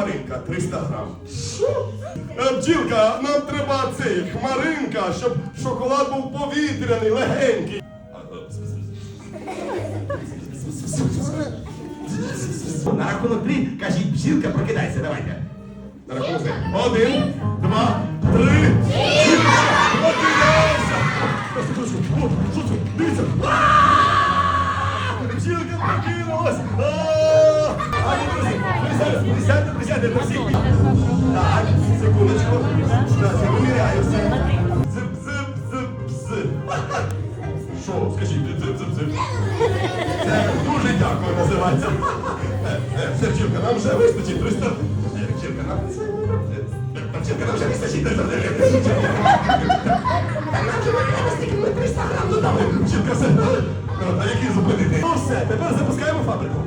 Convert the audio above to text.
хмаринка 300 грам. Е, Бджілка, нам треба цей хмаринка, щоб шоколад був повітряний, легенький. На рахунок три, кажіть, бжілка, прокидайся, давайте. На рахунок три. Один, два, три. Бджілка, прокидайся! О, Що це? Дивіться! А! Бджілка прокинулась! А! Ну, присядьте, присядьте. Так, секундочку. Так. Зип, зип, зип, зип. Що, скажіть, зип, зип, зип. Це дуже дякую називається. Е, е, Все, вчилка, нам вже вистачить 300. Е, нам е, вже вистачить 300. Нам вже вистачить, 300 грам додали. Вчилка, все. А який зупинити? Ну все, тепер запускаємо фабрику.